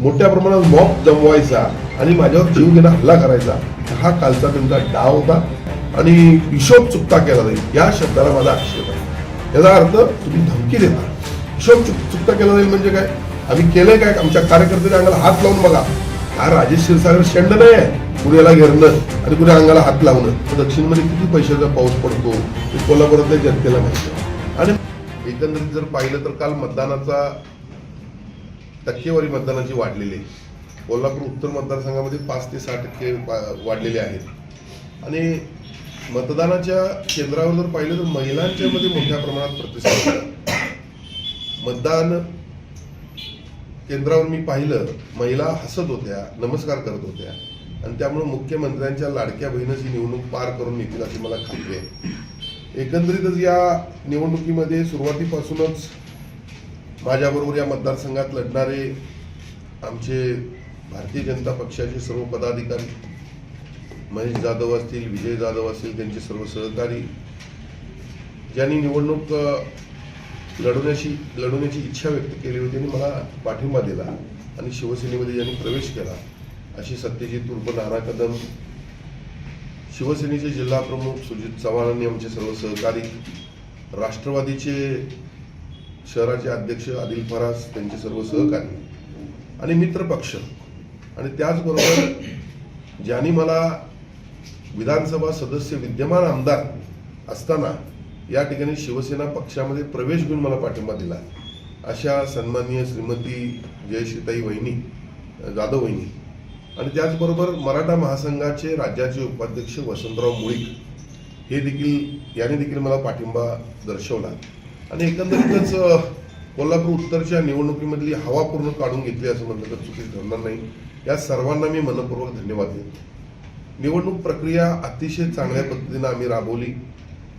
मोठ्या प्रमाणात मॉब जमवायचा आणि माझ्यावर जीव घेणं हल्ला करायचा हा कालचा त्यांचा डाव होता आणि हिशोब चुकता केला जाईल या शब्दाला माझा आक्षेप आहे. याचा अर्थ तुम्ही धमकी देता. हिशोब चुक चुकता केला जाईल म्हणजे काय? आम्ही केलंय काय? आमच्या कार्यकर्त्याने अंगाला हात लावून बघा. हा राजेश क्षीरसागर शेंड नाही आहे. पुण्याला घेरणं आणि पुण्या अंगाला हात लावणं. दक्षिणमध्ये किती पैशाचा पाऊस पडतो? हे कोल्हापुरातल्या जनतेला माहिती आणि एकंदरीत जर पाहिलं तर काल मतदानाचा टक्केवारी मतदानाची वाढलेली आहे. कोल्हापूर उत्तर मतदारसंघामध्ये पाच ते सहा टक्के वाढलेले आहेत. आणि मतदानाच्या केंद्रावर जर पाहिलं तर महिलांच्या मध्ये मोठ्या प्रमाणात प्रतिसाद मतदान केंद्रावर मी पाहिलं महिला हसत होत्या नमस्कार करत होत्या. आणि त्यामुळे मुख्यमंत्र्यांच्या लाडक्या बहिणीची ही निवडणूक पार करून येतील अशी मला खात्री आहे. एकंदरीतच या निवडणुकीमध्ये सुरुवातीपासूनच माझ्याबरोबर या मतदारसंघात लढणारे आमचे भारतीय जनता पक्षाचे सर्व पदाधिकारी महेश जाधव असतील विजय जाधव असतील त्यांचे सर्व सहकारी ज्यांनी निवडणूक लढवण्याची लढवण्याची इच्छा व्यक्त केली होती आणि मला पाठिंबा दिला आणि शिवसेनेमध्ये ज्यांनी प्रवेश केला अशी सत्यजित उर्फ नाना कदम शिवसेनेचे जिल्हा प्रमुख सुजित चव्हाणांनी आमचे सर्व सहकारी राष्ट्रवादीचे शहराचे अध्यक्ष आदिल फरास त्यांचे सर्व सहकारी आणि मित्र पक्ष आणि त्याचबरोबर ज्यांनी मला विधानसभा सदस्य विद्यमान आमदार असताना या ठिकाणी शिवसेना पक्षामध्ये प्रवेश घेऊन मला पाठिंबा दिला. अशा सन्माननीय श्रीमती जयश्रीताई वहिनी जाधव वहिनी. आणि त्याचबरोबर मराठा महासंघाचे राज्याचे उपाध्यक्ष वसंतराव मुळीक हे देखील याने देखील मला पाठिंबा दर्शवला. आणि एकंदरीतच कोल्हापूर उत्तरच्या निवडणुकीमधली हवा पूर्ण काढून घेतली असं म्हटलं तर चुकीच ठरणार नाही. या सर्वांना मी मनपूर्वक धन्यवाद देतो. निवडणूक प्रक्रिया अतिशय चांगल्या पद्धतीनं आम्ही राबवली.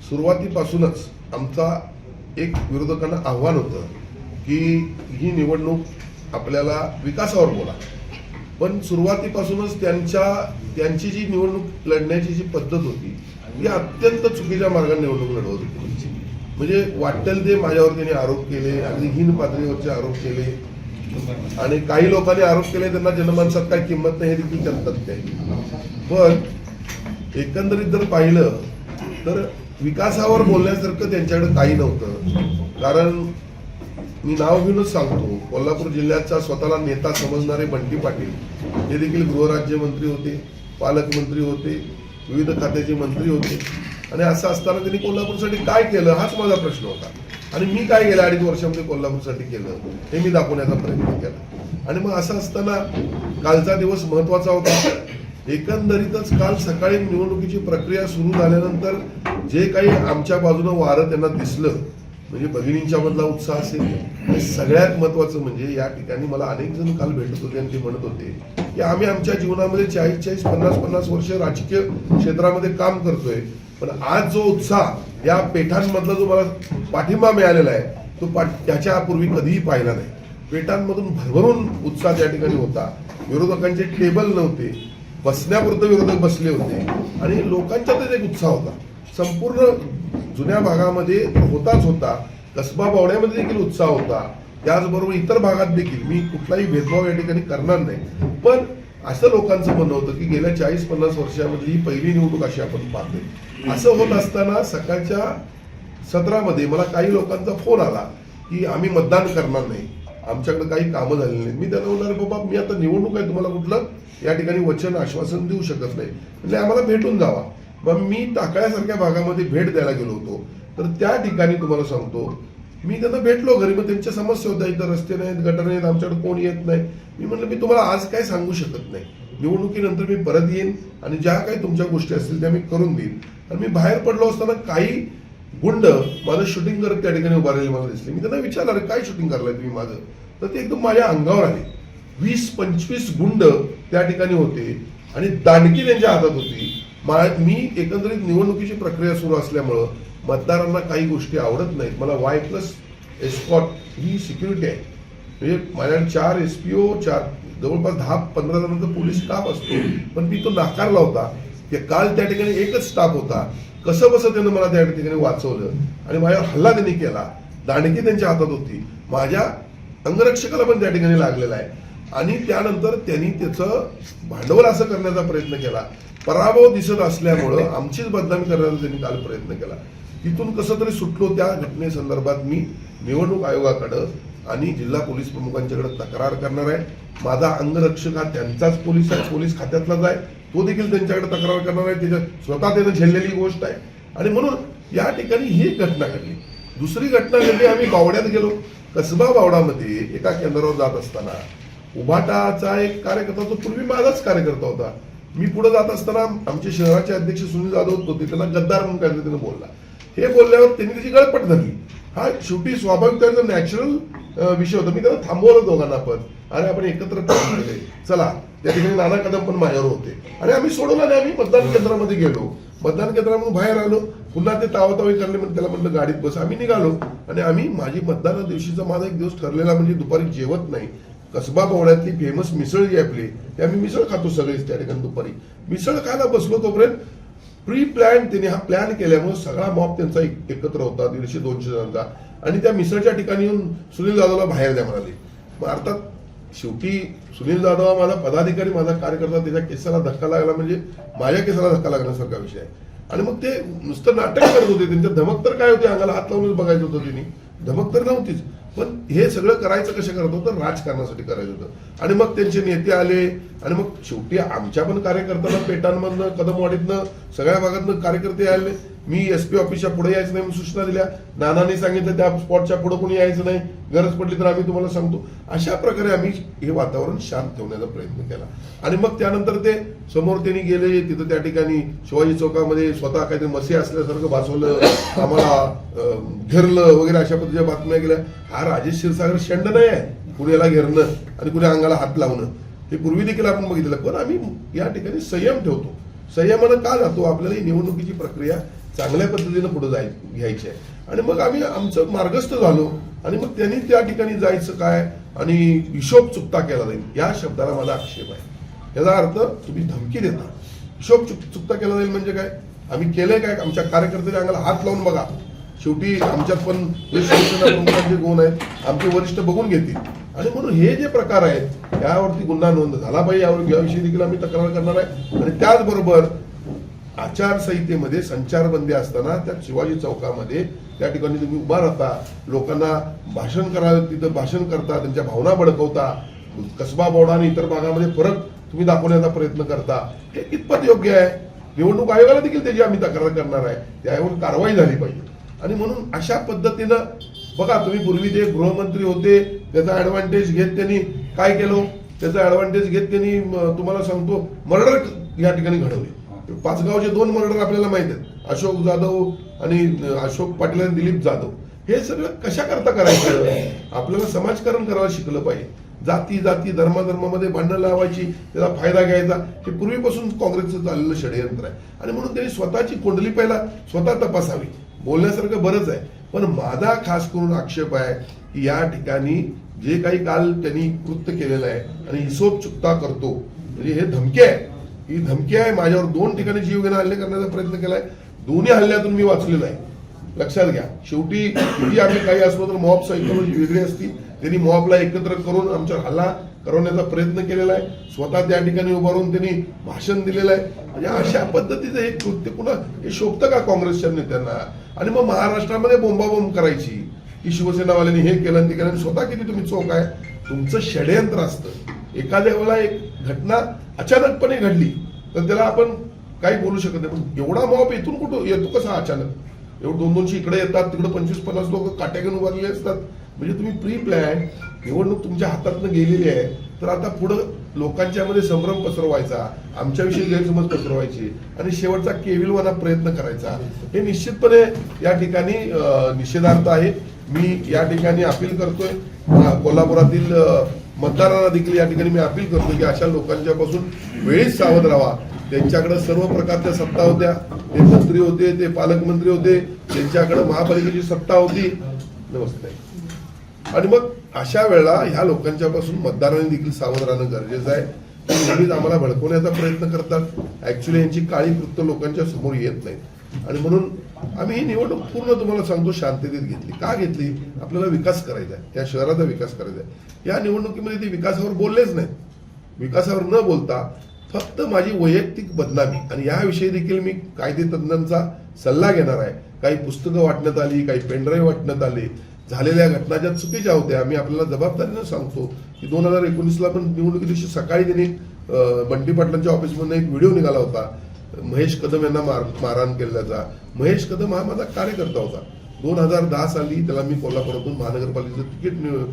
सुरुवातीपासूनच आमचा एक विरोधकांना आव्हान होतं की ही निवडणूक आपल्याला विकासावर बोला. पण सुरुवातीपासूनच त्यांच्या त्यांची जी निवडणूक लढण्याची जी पद्धत होती ही अत्यंत चुकीच्या मार्गाने निवडणूक लढवत होती. म्हणजे वाटेल ते माझ्यावर त्यांनी आरोप केले अगदी हीन पातळीवरचे आरोप केले. आणि काही लोकांनी आरोप केले त्यांना जनमानसात काय किंमत नाही हे देखील त्यात आहे पण एकंदरीत जर पाहिलं तर विकासावर बोलण्यासारखं त्यांच्याकडे काही नव्हतं. कारण मी नाव घेऊनच सांगतो कोल्हापूर जिल्ह्याचा स्वतःला नेता समजणारे बंटी पाटील हे देखील गृहराज्यमंत्री होते पालकमंत्री होते विविध खात्याचे मंत्री होते. आणि असं असताना त्यांनी कोल्हापूरसाठी काय केलं हाच माझा प्रश्न होता. आणि मी काय गेल्या अडीच वर्षामध्ये कोल्हापूरसाठी केलं हे मी दाखवण्याचा प्रयत्न केला. आणि मग असं असताना कालचा दिवस महत्त्वाचा होता. एकंदरीतच काल सकाळी निवडणुकीची प्रक्रिया सुरू झाल्यानंतर जे काही आमच्या बाजूनं वारं त्यांना दिसलं म्हणजे भगिनींच्या मधला उत्साह असेल हे सगळ्यात महत्वाचं म्हणजे या ठिकाणी मला अनेक जण काल भेटत होते आणि ते म्हणत होते की आम्ही आमच्या जीवनामध्ये चाळीस चाळीस पन्नास पन्नास वर्ष राजकीय क्षेत्रामध्ये काम करतोय. पण आज जो उत्साह या पेठांमधला जो मला पाठिंबा मिळालेला आहे तो पाठ त्याच्यापूर्वी कधीही पाहिला नाही. पेटांमधून भरभरून उत्साह त्या ठिकाणी होता. विरोधकांचे टेबल नव्हते. बसण्यापुरतं विरोधक बसले होते. आणि लोकांच्यातच एक उत्साह होता. संपूर्ण जुन्या भागामध्ये होताच होता. कसबा बावड्यामध्ये देखील उत्साह होता. त्याचबरोबर इतर भागात देखील. मी कुठलाही भेदभाव या ठिकाणी करणार नाही. पण असं लोकांचं म्हणणं होतं की गेल्या चाळीस पन्नास वर्षामधली ही पहिली निवडणूक अशी आपण पाहतोय. असं होत असताना सकाळच्या सत्रामध्ये मला काही लोकांचा फोन आला की आम्ही मतदान करणार नाही. आमच्याकडे काही कामं झालेली नाहीत. मी त्यांना म्हणणार बाबा मी आता निवडणूक आहे तुम्हाला कुठलं? या ठिकाणी वचन आश्वासन देऊ शकत नाही. म्हणजे आम्हाला भेटून जावा. मग मी टाकळ्यासारख्या भागामध्ये भेट द्यायला गेलो होतो. तर त्या ठिकाणी तुम्हाला सांगतो मी त्यांना भेटलो घरी मग त्यांच्या समस्या होत्या. इथं रस्ते नाहीत गटर नाहीत आमच्याकडे कोण येत नाही. मी म्हटलं मी तुम्हाला आज काय सांगू शकत नाही. निवडणुकीनंतर मी परत येईन आणि ज्या काही तुमच्या गोष्टी असतील त्या मी करून देईन. तर मी बाहेर पडलो असताना काही गुंड माझं शूटिंग करत त्या ठिकाणी उभारलेले मला दिसले. मी त्यांना विचारलं "अरे, काय शूटिंग करलाय तुम्ही माझं? तर ते एकदम माझ्या अंगावर आले. वीस पंचवीस गुंड त्या ठिकाणी होते आणि दांडकी त्यांच्या हातात होती. मी एकंदरीत निवडणुकीची प्रक्रिया सुरू असल्यामुळं मतदारांना काही गोष्टी आवडत नाहीत. मला वाय प्लस एस्कॉट ही सिक्युरिटी आहे. म्हणजे माझ्याकडे चार एस पी ओ चार जवळपास दहा पंधरा जणांचा पोलीस स्टाफ असतो. पण मी तो नाकारला होता. की काल त्या ठिकाणी एकच स्टाफ होता. कसं बसं त्यानं मला त्या ठिकाणी वाचवलं? आणि माझ्यावर हल्ला त्यांनी केला. दांडकी त्यांच्या हातात होती. माझ्या अंगरक्षकाला पण त्या ठिकाणी लागलेला आहे. आणि त्यानंतर त्यांनी त्याचं भांडवल असं करण्याचा प्रयत्न केला. पराभव दिसत असल्यामुळं आमचीच बदनामी करण्याचा त्यांनी काल प्रयत्न केला. तिथून कसं तरी सुटलो त्या घटनेसंदर्भात मी निवडणूक आयोगाकडं आणि जिल्हा पोलीस प्रमुखांच्याकडे तक्रार करणार आहे. माझा अंगरक्षक हा त्यांचाच पोलीस आहे. पोलीस खात्यातलाच आहे. तो देखील त्यांच्याकडे तक्रार करणार आहे त्याच्या स्वतः त्यानं झेललेली गोष्ट आहे. आणि म्हणून या ठिकाणी ही घटना घडली. दुसरी घटना घडली आम्ही बावड्यात गेलो. कसबा बावडामध्ये एका केंद्रावर जात असताना उभाटाचा एक कार्यकर्ता तो पूर्वी माझाच कार्यकर्ता होता. मी पुढे जात असताना आमचे शहराचे अध्यक्ष सुनील जाधव होते त्यांना गद्दार म्हणून काहीतरी त्यानं बोलला. हे बोलल्यावर त्यांनी त्याची गळपट धरली. हा शेवटी स्वाभाविक त्यांचा नॅचरल विषय होता. मी त्यांना थांबवलं दोघांना पण. अरे आपण एकत्र चला त्या ठिकाणी नाना कदम पण माझ्यावर होते. आणि आम्ही सोडवलं आणि आम्ही मतदान केंद्रामध्ये गेलो. मतदान केंद्रामधून बाहेर आलो. पुन्हा ते तावातावी करले म्हणजे त्याला म्हटलं गाडीत बस. आम्ही निघालो. आणि आम्ही माझी मतदाना दिवशीचा माझा एक दिवस ठरलेला म्हणजे दुपारी जेवत नाही. कसबा पवड्यातली फेमस मिसळ जी आपली ते आम्ही मिसळ खातो सगळेच त्या ठिकाणी दुपारी. मिसळ खायला बसलो तोपर्यंत प्री प्लॅन त्यांनी हा प्लॅन केल्यामुळे सगळा मॉब त्यांचा एक- एकत्र होता दीडशे दोनशे जणांचा. आणि त्या मिसळच्या ठिकाणी येऊन सुनील जाधवला बाहेर द्या म्हणाले. मग अर्थात शेवटी सुनील जाधव हा माझा पदाधिकारी माझा कार्यकर्ता त्याच्या केसाला धक्का लागला म्हणजे माझ्या केसाला धक्का लागण्यासारखा विषय आहे. आणि मग ते नुसतं नाटक करत होते त्यांच्या धमक तर काय होते अंगाला हात लावूनच बघायचं होतं त्यांनी धमक तर नव्हतीच पण हे सगळं करायचं कसं करत होतं? राजकारणासाठी करायचं होतं. आणि मग त्यांचे नेते आले आणि मग शेवटी आमच्या पण कार्यकर्त्यांना पेटांमधनं कदमवाडीतनं सगळ्या भागातनं कार्यकर्ते आले. मी एस पी ऑफिसच्या पुढे यायचं नाही म्हणून सूचना दिल्या. नानांनी सांगितलं त्या स्पॉटच्या पुढे कोणी यायचं नाही. गरज पडली तर आम्ही तुम्हाला सांगतो. अशा प्रकारे आम्ही हे वातावरण शांत ठेवण्याचा प्रयत्न केला. आणि मग त्यानंतर ते समोर त्यांनी गेले तिथं त्या ठिकाणी शिवाजी चौकामध्ये स्वतः काहीतरी मसी असल्यासारखं भासवलं आम्हाला घेरलं वगैरे अशा पद्धतीच्या बातम्या गेल्या हा राजेश क्षीरसागर शेंड नाही आहे. कुणाला घेरणं आणि कुणी अंगाला हात लावणं हे पूर्वी देखील आपण बघितलं पण आम्ही या ठिकाणी संयम ठेवतो. संयमानं का जातो? आपल्याला ही निवडणुकीची प्रक्रिया चांगल्या पद्धतीनं पुढे जाय घ्यायचे आणि मग आम्ही आमचं मार्गस्थ झालो. आणि मग त्यांनी त्या ठिकाणी जायचं काय आणि हिशोब चुकता केला जाईल या शब्दाला माझा आक्षेप आहे. याचा अर्थ तुम्ही धमकी देता. हिशोब चुक चुकता केला जाईल म्हणजे काय? आम्ही केलंय काय? आमच्या कार्यकर्त्याच्या अंगाला हात लावून बघा. शेवटी आमच्यात पण शिवसेना गुण आहेत. आमचे वरिष्ठ बघून घेतील. आणि म्हणून हे जे प्रकार आहेत यावरती गुन्हा नोंद झाला पाहिजे. यावर याविषयी देखील आम्ही तक्रार करणार आहे. आणि त्याचबरोबर आचारसंहितेमध्ये संचारबंदी असताना त्या शिवाजी चौकामध्ये त्या ठिकाणी तुम्ही उभा राहता. लोकांना भाषण करा तिथं भाषण करता त्यांच्या भावना भडकवता कसबा बोर्डा आणि इतर भागामध्ये फरक तुम्ही दाखवण्याचा प्रयत्न करता. हे कितपत योग्य आहे? निवडणूक आयोगाला देखील त्याची आम्ही तक्रार करणार आहे. त्यावर कारवाई झाली पाहिजे. आणि म्हणून अशा पद्धतीनं बघा तुम्ही पूर्वी जे गृहमंत्री होते त्याचा ऍडव्हान्टेज घेत त्यांनी काय केलं? त्याचा ऍडव्हान्टेज घेत त्यांनी तुम्हाला सांगतो मर्डर या ठिकाणी घडवले. पाचगावचे दोन मर्डर आपल्याला माहीत आहेत. अशोक जाधव आणि अशोक पाटील आणि दिलीप जाधव. हे सगळं कशा करता करायचं? आपल्याला समाजकारण करायला शिकलं पाहिजे. जाती जाती धर्माधर्मामध्ये भांडणं लावायची त्याचा फायदा घ्यायचा हे पूर्वीपासून काँग्रेसचं चाललेलं षडयंत्र आहे. आणि म्हणून त्यांनी स्वतःची कुंडली पहिला स्वतः तपासावी. बोलण्यासारखं बरंच आहे. पण माझा खास करून आक्षेप आहे की या ठिकाणी जे काही काल त्यांनी कृत्य केलेलं आहे आणि हिशोब चुकता करतो म्हणजे हे धमके आहे. ही धमकी आहे माझ्यावर दोन ठिकाणी जीवघेणा हल्ले करण्याचा प्रयत्न केलाय. दोन्ही हल्ल्यातून मी वाचलेलो आहे. लक्षात घ्या. शेवटी किती आम्ही काही असलो तर मॉब सायकोलॉजी वेगळी असती. त्यांनी मॉबला एकत्र करून आमच्यावर हल्ला करवण्याचा प्रयत्न केलेला आहे. स्वतः त्या ठिकाणी उभारून त्यांनी भाषण दिलेलं आहे. म्हणजे अशा पद्धतीचं हे कृत्य पुन्हा हे शोभतं का काँग्रेसच्या नेत्यांना? आणि मग महाराष्ट्रामध्ये बोंबाबोंब करायची. की शिवसेनावाल्यांनी हे केलं आणि ते केलं. आणि स्वतः किती तुम्ही चोख आहे? तुमचं षडयंत्र असतं. एखाद्या वेळेला एक घटना अचानकपणे घडली तर त्याला आपण काही बोलू शकत नाही. पण एवढा मॉप इथून कुठं येतो कसा अचानक? एवढं दोन दोनशे इकडे येतात तिकडे पंचवीस पन्नास लोक काट्या घेऊन उभारले असतात. म्हणजे तुम्ही प्री प्लॅन निवडणूक तुमच्या हातातनं गेलेली आहे तर आता पुढं लोकांच्या मध्ये संभ्रम पसरवायचा आमच्याविषयी गैरसमज पसरवायचे आणि शेवटचा केविलवाना प्रयत्न करायचा. हे निश्चितपणे या ठिकाणी निषेधार्थ आहे. मी या ठिकाणी अपील करतोय कोल्हापुरातील मतदारांना देखील या ठिकाणी मी अपील करतो की अशा लोकांच्या पासून वेळीच सावध राहा. त्यांच्याकडे सर्व प्रकारच्या सत्ता होत्या. ते मंत्री होते ते पालकमंत्री होते त्यांच्याकडे महापालिकेची सत्ता होती. नमस्ते. आणि मग अशा वेळेला ह्या लोकांच्या पासून मतदारांनी देखील सावध राहणं गरजेचं आहे. नेहमीच आम्हाला भडकवण्याचा प्रयत्न करतात. ऍक्च्युली यांची काळी कृत्य लोकांच्या समोर येत नाहीत आणि म्हणून आम्ही ही निवडणूक पूर्ण तुम्हाला सांगतो शांततेत घेतली. का घेतली? आपल्याला विकास करायचा आहे. या शहराचा विकास करायचा आहे. या निवडणुकीमध्ये ते विकासावर बोललेच नाहीत. विकासावर न बोलता फक्त माझी वैयक्तिक बदनामी. आणि याविषयी देखील मी कायदे तज्ज्ञांचा सल्ला घेणार आहे. काही पुस्तकं वाटण्यात आली काही पेनड्राईव्ह वाटण्यात आले. झालेल्या घटना ज्या चुकीच्या होत्या मी आपल्याला जबाबदारीनं सांगतो की दोन हजार एकोणीसला पण निवडणुकी दिवशी सकाळी त्यांनी बंटी पाटलांच्या ऑफिसमधून एक व्हिडिओ निघाला होता. महेश कदम यांना मार मारहाण केल्याचा महेश कदम हा माझा कार्यकर्ता होता. दोन हजार दहा साली त्याला मी कोल्हापुरातून महानगरपालिकेचं तिकीट निव-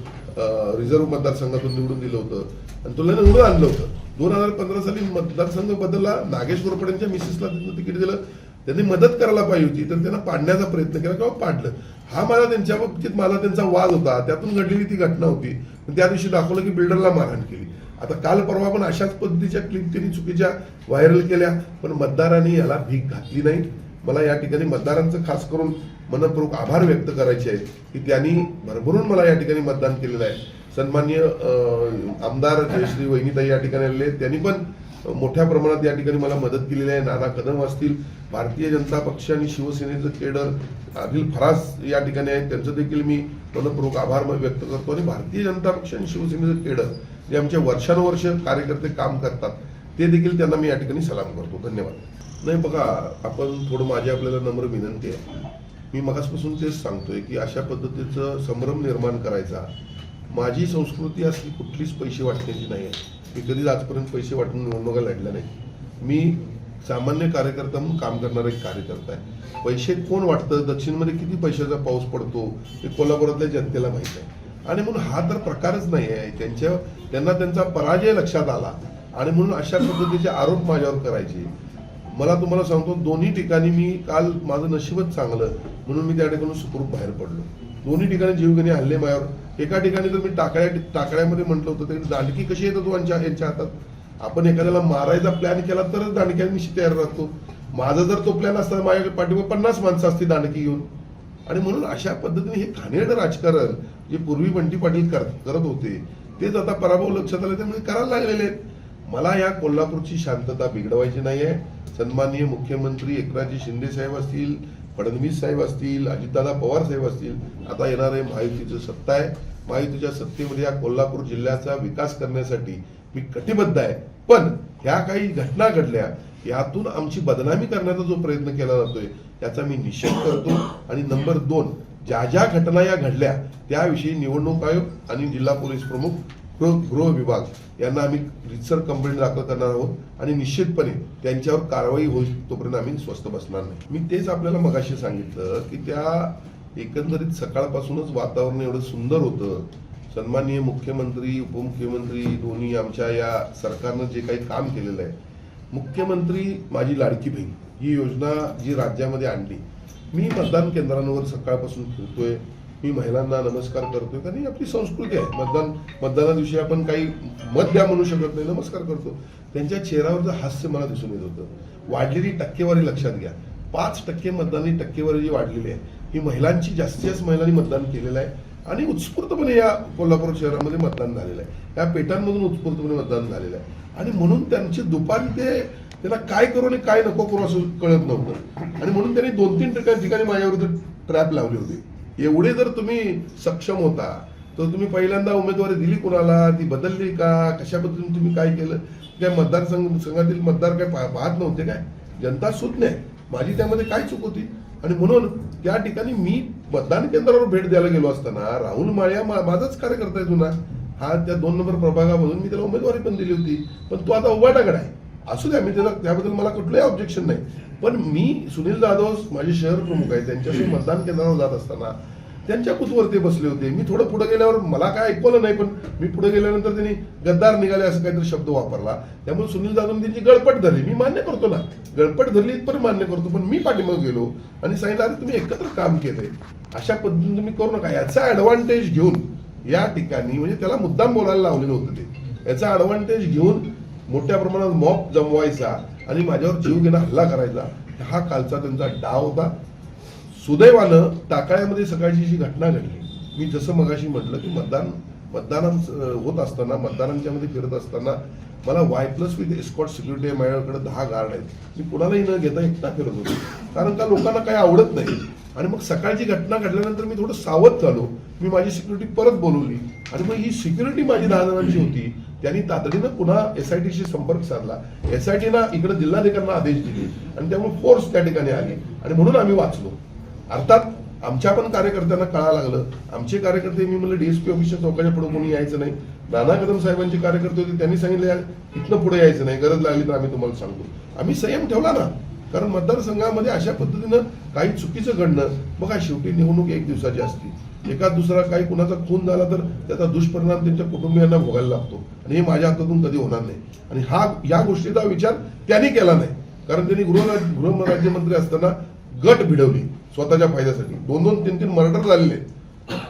रिझर्व्ह मतदारसंघातून निवडून दिलं होतं. आणि तुला निवडून आणलं होतं. दोन हजार पंधरा साली मतदारसंघ बदलला. नागेश गोरपड्यांच्या मिसेसला त्यांना तिकीट दिलं. त्यांनी मदत करायला पाहिजे होती. तर त्यांना पाडण्याचा प्रयत्न केला किंवा पाडलं. हा मला त्यांच्या बाबतीत मला त्यांचा वाद होता. त्यातून घडलेली ती घटना होती. पण त्या दिवशी दाखवलं की बिल्डरला मारहाण केली. आता काल परवा पण अशाच पद्धतीच्या क्लिप त्यांनी चुकीच्या व्हायरल केल्या पण मतदारांनी याला भीक घातली नाही. मला या ठिकाणी मतदारांचं खास करून मनपूर्वक आभार व्यक्त करायचे आहेत की त्यांनी भरभरून मला या ठिकाणी मतदान केलेलं आहे. सन्मान्य आमदार जयश्री वहिनीताई या ठिकाणी आलेले आहेत. त्यांनी पण मोठ्या प्रमाणात या ठिकाणी मला मदत केलेली आहे. नाना कदम असतील भारतीय जनता पक्ष आणि शिवसेनेचं केडर आदिल फरास या ठिकाणी आहेत. त्यांचं देखील मी मनपूर्वक आभार व्यक्त करतो. आणि भारतीय जनता पक्ष आणि शिवसेनेचं केडर जे आमचे वर्षानुवर्ष कार्यकर्ते काम करतात ते देखील त्यांना मी या ठिकाणी सलाम करतो. धन्यवाद. नाही बघा आपण थोडं माझी आपल्याला नम्र विनंती आहे. मी मगासपासून तेच सांगतोय की अशा पद्धतीचं संभ्रम निर्माण करायचा माझी संस्कृती असली कुठलीच पैसे वाटण्याची नाही आहे. मी कधीच आजपर्यंत पैसे वाटून निवडणुका लढल्या नाही मी सामान्य कार्यकर्ता म्हणून काम करणारा एक कार्यकर्ता आहे. पैसे कोण वाटतं? दक्षिणमध्ये किती पैशाचा पाऊस पडतो? हे कोल्हापुरातल्या जनतेला माहीत आहे. आणि म्हणून हा तर प्रकारच नाही आहे त्यांच्या त्यांना त्यांचा पराजय लक्षात आला. आणि म्हणून अशा पद्धतीचे आरोप माझ्यावर करायचे. मला तुम्हाला सांगतो दोन्ही ठिकाणी मी काल माझं नशीबच चांगलं म्हणून मी त्या ठिकाणी सुखरूप बाहेर पडलो. दोन्ही ठिकाणी जीवघेणी हल्ले माझ्यावर. एका ठिकाणी तर मी टाकड्या टाकड्यामध्ये म्हटलं होतं तरी दांडकी कशी येतं तू हो यांच्या यांच्या हातात? आपण एखाद्याला मारायचा प्लॅन केला तरच दांडक्या मी तयार राहतो. माझा जर तो प्लॅन असता माझ्याकडे पाठीवर पन्नास माणसं असती दांडकी घेऊन. आणि म्हणून अशा पद्धतीने हे घाणेरडं राजकारण जे पूर्वी बंटी पाटील कर- करत होते तेच आता पराभव लक्षात आले त्यामुळे करायला लागलेले आहेत. मला या कोल्हापूरची शांतता बिघडवायची नाही आहे. सन्माननीय मुख्यमंत्री एकनाथजी शिंदे साहेब असतील फडणवीस साहेब असतील अजितदादा पवार साहेब असतील आता येणारे महायुतीचं सत्ता आहे. महायुतीच्या सत्तेमध्ये या कोल्हापूर जिल्ह्याचा विकास करण्यासाठी मी कटिबद्ध आहे. पण ह्या काही घटना घडल्या यातून आमची बदनामी करण्याचा जो प्रयत्न केला जातोय त्याचा मी निषेध करतो. आणि नंबर दोन ज्या ज्या घटना या घडल्या त्याविषयी निवडणूक आयोग आणि जिल्हा पोलीस प्रमुख गृह गृह विभाग यांना आम्ही रितसर कंप्लेंट दाखल करणार आहोत आणि निश्चितपणे त्यांच्यावर कारवाई होईल तोपर्यंत आम्ही स्वस्त बसणार नाही. मी तेच आपल्याला मगाशी सांगितलं की त्या एकंदरीत सकाळपासूनच वातावरण एवढं सुंदर होतं. सन्माननीय मुख्यमंत्री उपमुख्यमंत्री दोन्ही आमच्या या सरकारनं जे काही काम केलेलं आहे. मुख्यमंत्री माझी लाडकी बहीण ही योजना जी राज्यामध्ये आणली मी मतदान केंद्रांवर सकाळपासून फिरतोय मी महिलांना नमस्कार करतोय कारण ही आपली संस्कृती आहे. मतदान मतदाना दिवशी आपण काही मत द्या म्हणू शकत नाही नमस्कार करतो. त्यांच्या चेहऱ्यावरचं हास्य मला दिसून येत होतं. वाढलेली टक्केवारी लक्षात घ्या. पाच टक्के मतदानी टक्केवारी जी वाढलेली आहे ही महिलांची जास्तीत जास्त महिलांनी मतदान केलेलं आहे आणि उत्स्फूर्तपणे या कोल्हापूर शहरामध्ये मतदान झालेलं आहे. या पेटांमधून उत्स्फूर्तपणे मतदान झालेलं आहे. आणि म्हणून त्यांची दुपारी ते त्याला काय करू आणि काय नको करू असं कळत नव्हतं. आणि म्हणून त्यांनी दोन तीन ठिकाणी ठिकाणी माझ्याविरुद्ध ट्रॅप लावली होती. एवढे जर तुम्ही सक्षम होता तर तुम्ही पहिल्यांदा उमेदवारी दिली कुणाला? ती बदलली का? कशा पद्धतीने तुम्ही काय केलं? काय मतदारसंघ संघातील मतदार काय पाहत नव्हते काय? जनता सुज्ञ आहे. माझी त्यामध्ये काय चूक होती? आणि म्हणून त्या ठिकाणी मी मतदान केंद्रावर भेट द्यायला गेलो असताना राहुल माळ्या माझाच कार्यकर्ता आहे जुना. हा त्या दोन नंबर प्रभागामधून मी त्याला उमेदवारी पण दिली होती. पण तो आता उभाटाकडे आहे. असू द्या मी त्याला त्याबद्दल मला कुठलंही ऑब्जेक्शन नाही. पण मी सुनील जाधव माझे शहर प्रमुख आहे त्यांच्याशी मतदान केंद्रावर जात असताना त्यांच्या कुतवर ते बसले होते. मी थोडं पुढे गेल्यावर मला काय ऐकवलं नाही पण मी पुढे गेल्यानंतर त्यांनी गद्दार निघाले असं काहीतरी शब्द वापरला. त्यामुळे सुनील जाधव त्यांची गळपट धरली. मी मान्य करतो ना. गळपट धरली पण मान्य करतो पण मी पाठीमागे गेलो आणि सांगितलं अरे तुम्ही एकत्र काम केलंय. अशा पद्धतीने तुम्ही करू नका. याचा ऍडव्हान्टेज घेऊन या ठिकाणी म्हणजे त्याला मुद्दाम बोलायला लावलेलं होतं ते. याचा ऍडव्हान्टेज घेऊन मोठ्या प्रमाणात मॉप जमवायचा आणि माझ्यावर जीव घेणं हल्ला करायचा हा कालचा त्यांचा डाव होता. सुदैवानं टाकाळ्यामध्ये सकाळची जी घटना घडली मी जसं मगाशी म्हटलं की मतदान मतदान होत असताना मतदारांच्या मध्ये फिरत असताना मला Y plus with escort security आहे माझ्याकडे दहा गार्ड आहेत. मी कुणालाही न घेता एकटा फिरत होतो. कारण का लोकांना काही आवडत नाही. आणि मग सकाळची घटना घडल्यानंतर मी थोडं सावध झालो. मी माझी सिक्युरिटी परत बोलवली. आणि मग ही सिक्युरिटी माझी दहा जणांची होती. त्यांनी तातडीनं पुन्हा एस आय टीशी संपर्क साधला. एस आय टीनं इकडे जिल्हाधिकाऱ्यांना आदेश दिले. आणि त्यामुळे फोर्स त्या ठिकाणी आली. आणि म्हणून आम्ही वाचलो. अर्थात आमच्या पण कार्यकर्त्यांना कळायला लागलं. आमचे कार्यकर्ते मी म्हणलं डीएसपी ऑफिसच्या चौकाच्या पुढे कोणी यायचं नाही. नाना कदम साहेबांचे कार्यकर्ते होते. त्यांनी सांगितलं इथनं पुढे यायचं नाही. गरज लागली तर आम्ही तुम्हाला सांगतो. आम्ही संयम ठेवला ना. कारण मतदारसंघामध्ये अशा पद्धतीनं काही चुकीचं घडणं बघा शेवटी निवडणूक एक दिवसाची असते. एका दुसरा काही कुणाचा खून झाला तर त्याचा दुष्परिणाम त्यांच्या कुटुंबियांना भोगायला लागतो. आणि हे माझ्या हातातून कधी होणार नाही. आणि हा या गोष्टीचा विचार त्यांनी केला नाही. कारण त्यांनी गृह गृहराज्यमंत्री असताना गट भिडवली स्वतःच्या फायद्यासाठी. दोन दोन तीन तीन मर्डर झालेले.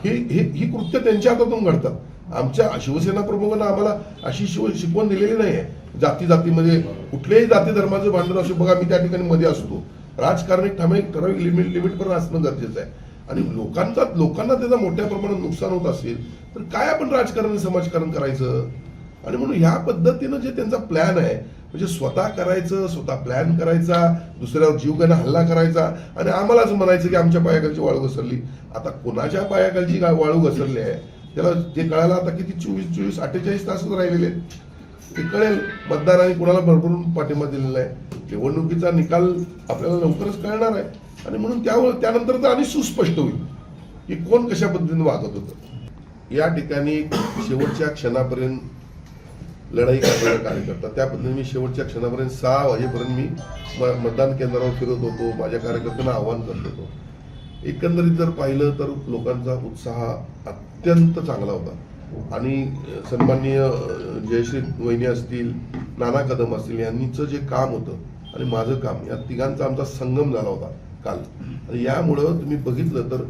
ही ही ही कृत्य त्यांच्या हातातून घडतात. आमच्या शिवसेना प्रमुखांना आम्हाला अशी शिव शिकवण दिलेली नाही आहे जाती जातीमध्ये कुठल्याही जाती धर्माचं भांडण असो बघा मी त्या ठिकाणी मध्ये असतो. राजकारण एक ठराविक ठराविक लिमिट लिमिट पण असणं गरजेचं आहे. आणि लोकांचा लोकांना त्याचं मोठ्या प्रमाणात नुकसान होत असेल तर काय आपण राजकारण समाजकारण करायचं? आणि म्हणून ह्या पद्धतीनं जे त्यांचा प्लॅन आहे म्हणजे स्वतः करायचं स्वतः प्लॅन करायचा दुसऱ्यावर जीवघेणा हल्ला करायचा आणि आम्हालाच म्हणायचं की आमच्या पायाखालची वाळू घसरली. आता कोणाच्या पायाखालची वाळू घसरली आहे? त्याला ते कळायला आता किती चोवीस चोवीस अठ्ठेचाळीस तासच राहिलेले आहेत. ते कळेल. मतदारांनी कुणाला भरभरून पाठिंबा दिलेला आहे. निवडणुकीचा निकाल आपल्याला लवकरच कळणार आहे. आणि म्हणून त्यावर त्यानंतर तर आणि सुस्पष्ट होईल की कोण कशा पद्धतीने वागत होतं. या ठिकाणी शेवटच्या क्षणापर्यंत लढाई करणारा कार्यकर्ता त्या पद्धतीने मी शेवटच्या क्षणापर्यंत सहा वाजेपर्यंत मी मतदान केंद्रावर फिरत होतो. माझ्या कार्यकर्त्यांना आव्हान करत होतो. एकंदरीत जर पाहिलं तर लोकांचा उत्साह अत्यंत चांगला होता. आणि सन्माननीय जयश्री वहिनी असतील नाना कदम असतील यांनीचं जे काम होतं आणि माझं काम या तिघांचा आमचा संगम झाला होता काल. आणि यामुळं तुम्ही बघितलं तर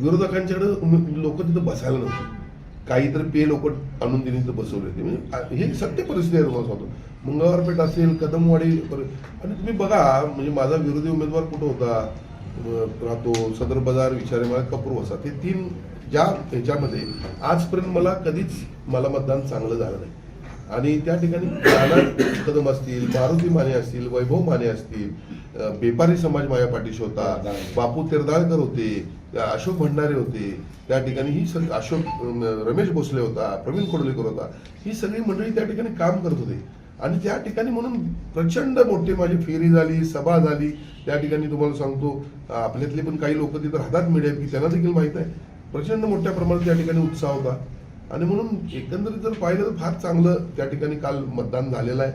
विरोधकांच्याकडे लोक तिथं बसायला नव्हते. काहीतरी पे लोक आणून दिली तिथं बसवले होते. म्हणजे हे सत्य परिस्थिती निर्माण तुम्हाला सांगतो मंगळवारपेठ असेल कदमवाडी पर- आणि तुम्ही बघा म्हणजे माझा विरोधी उमेदवार कुठं होता? राहतो सदर बाजार विचारे मला कपूर वसा. ते तीन ज्या ह्याच्यामध्ये आजपर्यंत मला कधीच मला मतदान चांगलं झालं नाही. आणि त्या ठिकाणी नाना कदम असतील मारुती माने असतील वैभव माने असतील बेपारी समाज माझ्या पाठीशी होता बापू तेरदाळकर होते अशोक भंडारे होते त्या ठिकाणी ही सगळी अशोक रमेश भोसले होता प्रवीण कोडलेकर होता ही सगळी मंडळी त्या ठिकाणी काम करत होते. आणि त्या ठिकाणी म्हणून प्रचंड मोठी माझी फेरी झाली सभा झाली. त्या ठिकाणी तुम्हाला सांगतो आपल्यातले पण काही लोक तिथं राहतात मीडियात की त्यांना देखील माहीत आहे. प्रचंड मोठ्या प्रमाणात त्या ठिकाणी उत्साह होता. आणि म्हणून एकंदरीत जर पाहिलं तर फार चांगलं त्या ठिकाणी काल मतदान झालेलं आहे.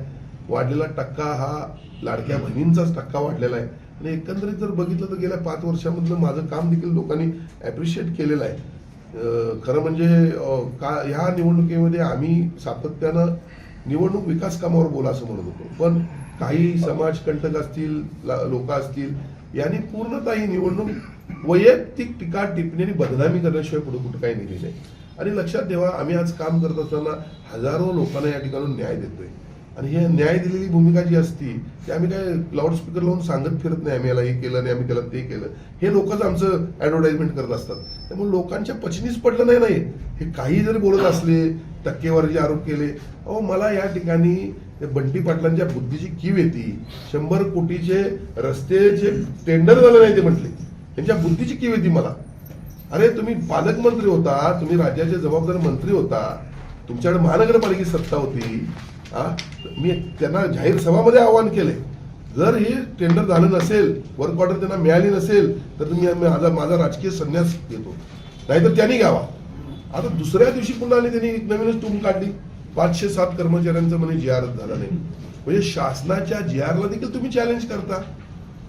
वाढलेला टक्का हा लाडक्या बहिणींचाच टक्का वाढलेला आहे. आणि एकंदरीत जर बघितलं तर गेल्या पाच वर्षामधलं माझं काम देखील लोकांनी ॲप्रिशिएट केलेलं आहे. खरं म्हणजे का ह्या निवडणुकीमध्ये आम्ही सातत्यानं निवडणूक विकास कामावर बोला असं म्हणत होतो. पण काही समाजकंटक असतील लोक असतील यांनी पूर्णतः ही निवडणूक वैयक्तिक टीका टिप्पणी आणि बदनामी करण्याशिवाय पुढे कुठं काही नेली नाही. आणि लक्षात ठेवा आम्ही आज काम करत असताना हजारो लोकांना या ठिकाणी न्याय देतोय. आणि हे न्याय दिलेली भूमिका जी असती ती आम्ही काय लाऊडस्पीकर लावून सांगत फिरत नाही आम्ही याला हे केलं नाही आम्ही त्याला ते केलं. हे लोकच आमचं ॲडव्हर्टाईजमेंट करत असतात. त्यामुळे लोकांच्या पचनीच पडलं नाही नाही. हे काही जरी बोलत असले टक्केवारीचे आरोप केले अहो मला या ठिकाणी ते बंटी पाटलांच्या बुद्धीची कीव येते. शंभर कोटीचे रस्तेचे टेंडर झाले नाही ते म्हटले. त्यांच्या बुद्धीची कीव येते मला. अरे तुम्ही पालकमंत्री होता तुम्ही राज्याचे जबाबदार मंत्री होता. तुमच्याकडे महानगरपालिकेची सत्ता होती. हा मी त्यांना जाहीर सभामध्ये आवाहन केले. जर हे टेंडर झालं नसेल वर्क ऑर्डर त्यांना मिळाली नसेल तर तुम्ही माझा माझा राजकीय संन्यास घेतो नाहीतर त्यांनी घ्यावा. आता दुसऱ्या दिवशी पुन्हा आणि त्यांनी एक नवीनच टूम काढली. पाचशे सात कर्मचाऱ्यांचं म्हणे जी आर झाला नाही. म्हणजे शासनाच्या जी आरला देखील तुम्ही चॅलेंज करता.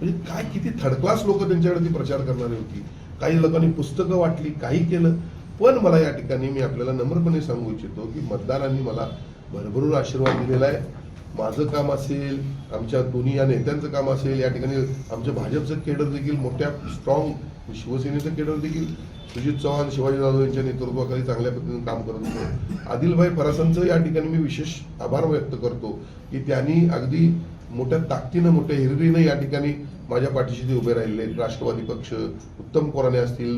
म्हणजे काय किती थर्ड क्लास लोक त्यांच्याकडे ती प्रचार करणारी होती. काही लोकांनी पुस्तकं वाटली काही केलं. पण मला या ठिकाणी मी आपल्याला नम्रपणे सांगू इच्छितो की मतदारांनी मला भरभरून आशीर्वाद दिलेला आहे. माझं काम असेल आमच्या दोन्ही या नेत्यांचं काम असेल या ठिकाणी आमच्या भाजपचं केडर देखील मोठ्या स्ट्रॉंग शिवसेनेचं केडर देखील सुजित चव्हाण शिवाजी जाधव यांच्या नेतृत्वाखाली चांगल्या पद्धतीने काम करत होते. आदिलभाई फरासांचं या ठिकाणी मी विशेष आभार व्यक्त करतो की त्यांनी अगदी मोठ्या ताकदीनं मोठ्या हिरवीनं या ठिकाणी माझ्या पाठीशी ते उभे राहिले राष्ट्रवादी पक्ष उत्तम कोराणे असतील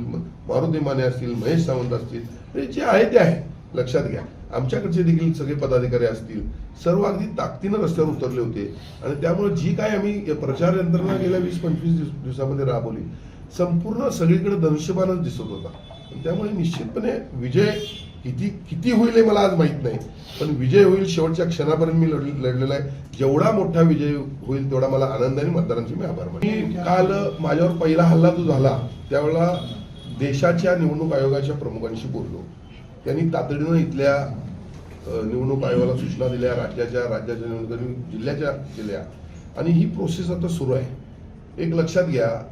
मारुती माने असतील महेश सावंत असतील जे आहे ते आहे. लक्षात घ्या. आमच्याकडचे देखील सगळे पदाधिकारी असतील. सर्व अगदी ताकदीनं रस्त्यावर उतरले होते. आणि त्यामुळे जी काय आम्ही प्रचार यंत्रणा गेल्या वीस पंचवीस दिवसामध्ये राबवली संपूर्ण सगळीकडे धनुष्यबाणच दिसत होता. त्यामुळे निश्चितपणे विजय किती किती होईल हे मला आज माहीत नाही. पण विजय होईल शेवटच्या क्षणापर्यंत मी लढ- लढलेला आहे. जेवढा मोठा विजय होईल तेवढा मला आनंद आणि मतदारांचे मी आभार मानतो. मी काल माझ्यावर पहिला हल्ला जो झाला त्यावेळेला देशाच्या निवडणूक आयोगाच्या प्रमुखांशी बोललो. त्यांनी तातडीनं इथल्या निवडणूक आयोगाला सूचना दिल्या राज्याच्या राज्याच्या निवडणुकांनी जिल्ह्याच्या केल्या. आणि ही प्रोसेस आता सुरू आहे. एक लक्षात घ्या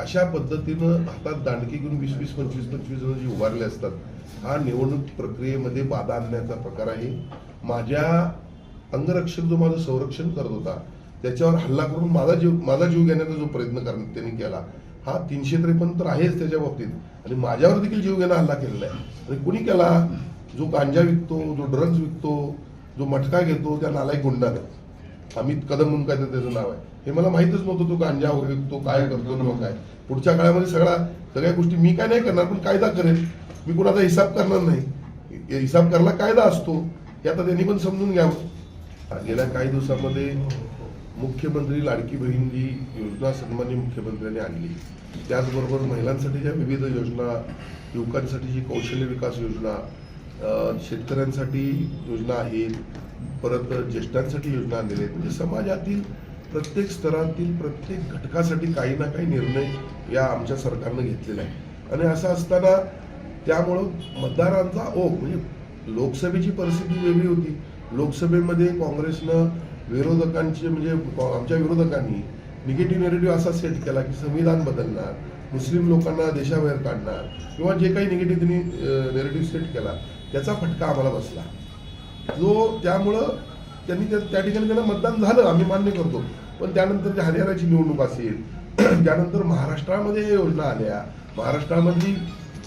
अशा पद्धतीनं हातात दांडकी घेऊन वीस वीस पंचवीस पंचवीस जण जे उभारले असतात हा निवडणूक प्रक्रियेमध्ये बाधा आणण्याचा प्रकार आहे. माझ्या अंगरक्षक जो माझं संरक्षण करत होता त्याच्यावर हल्ला करून माझा जीव माझा जीव घेण्याचा जो प्रयत्न कर त्यांनी केला. हा तीनशे त्रेपन्न तर आहेच त्याच्या बाबतीत. आणि माझ्यावर देखील जीव घेणं हल्ला केलेला आहे. आणि कुणी केला? जो गांजा विकतो जो ड्रग्ज विकतो जो मटका घेतो त्या नालायक गुंडानं. अमित कदम म्हणून काय तर त्याचं नाव आहे. हे मला माहितच नव्हतं तो गांजा वगैरे तो काय करतो किंवा काय. पुढच्या काळामध्ये सगळ्या सगळ्या गोष्टी मी काय नाही करणार पण कायदा करेल मी कुणाचा हिसाब करणार नाही. हिसाब करायला कायदा असतो हे आता त्यांनी पण समजून घ्यावं. गेल्या काही दिवसामध्ये मुख्यमंत्री लाडकी बहीण जी योजना सन्मान्य मुख्यमंत्र्यांनी आणली त्याचबरोबर महिलांसाठी ज्या विविध योजना युवकांसाठी जी कौशल्य विकास योजना शेतकऱ्यांसाठी योजना आहेत परत ज्येष्ठांसाठी योजना आणलेल्या आहेत. म्हणजे समाजातील प्रत्येक स्तरातील प्रत्येक घटकासाठी काही ना काही निर्णय या आमच्या सरकारनं घेतलेला आहे. आणि असं असताना त्यामुळं मतदारांचा ओघ म्हणजे लोकसभेची परिस्थिती वेगळी होती. लोकसभेमध्ये काँग्रेसनं विरोधकांचे म्हणजे आमच्या विरोधकांनी निगेटिव्ह नेरेटिव्ह असा सेट केला की संविधान बदलणार मुस्लिम लोकांना देशाबाहेर काढणार किंवा जे काही निगेटिव्ह त्यांनी नेरेटिव्ह सेट केला त्याचा फटका आम्हाला बसला. जो त्यामुळं त्यांनी त्या ठिकाणी त्यांना मतदान झालं आम्ही मान्य करतो. पण त्यानंतर जी हरियाणाची निवडणूक असेल त्यानंतर महाराष्ट्रामध्ये या योजना आल्या महाराष्ट्रामधली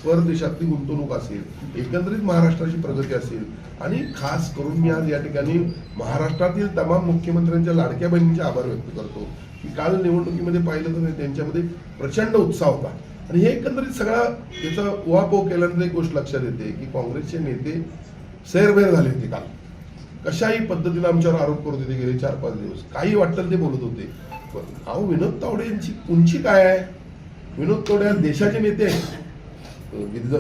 परदेशातली गुंतवणूक असेल एकंदरीत महाराष्ट्राची प्रगती असेल आणि खास करून मी आज या ठिकाणी महाराष्ट्रातील तमाम मुख्यमंत्र्यांच्या लाडक्या बहिणींचे आभार व्यक्त करतो की काल निवडणुकीमध्ये पाहिलं तर त्यांच्यामध्ये प्रचंड उत्साह होता. आणि हे एकंदरीत सगळा याचा उहापोह केल्यानंतर एक गोष्ट लक्षात येते की काँग्रेसचे नेते सैरभैर झाले होते काल. कशाही पद्धतीने आमच्यावर आरोप करत होते गेले चार पाच दिवस. काही वाटतं ते बोलत होते. पण अहो विनोद तावडे यांची उंची काय आहे? विनोद तावडे आज देशाचे नेते आहेत.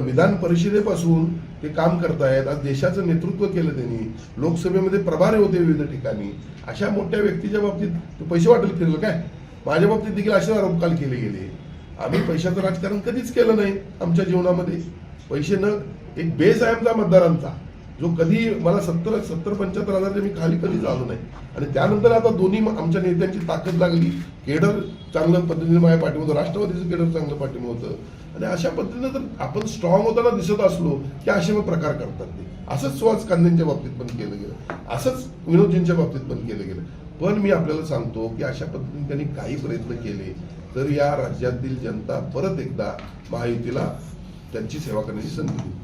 विधान परिषदेपासून ते काम करतायत. आज देशाचं नेतृत्व केलं त्यांनी. लोकसभेमध्ये प्रभारी होते विविध ठिकाणी. अशा मोठ्या व्यक्तीच्या बाबतीत पैसे वाटेल केलं काय? माझ्या बाबतीत देखील असे आरोप काल केले गेले. आम्ही पैशाचं राजकारण कधीच केलं नाही आमच्या जीवनामध्ये. पैसे न एक बेस आहे आमचा मतदारांचा. जो कधी मला सत्तर सत्तर पंच्याहत्तर हजारच्या मी खाली कधी झालो नाही. आणि त्यानंतर आता दोन्ही आमच्या नेत्यांची ताकद लागली. केडर चांगल्या पद्धतीने माझ्या पाठीमध्ये राष्ट्रवादीचं केडर चांगलं पाठिंबा होतं. आणि अशा पद्धतीने जर आपण स्ट्रॉंग होताना दिसत असलो की असे मग प्रकार करतात ते. असंच सुहास कांद्यांच्या बाबतीत पण केलं गेलं. असंच विनोदजींच्या बाबतीत पण केलं गेलं. पण मी आपल्याला सांगतो की अशा पद्धतीने त्यांनी काही प्रयत्न केले तर या राज्यातील जनता परत एकदा महायुतीला त्यांची सेवा करण्याची संधी दिली.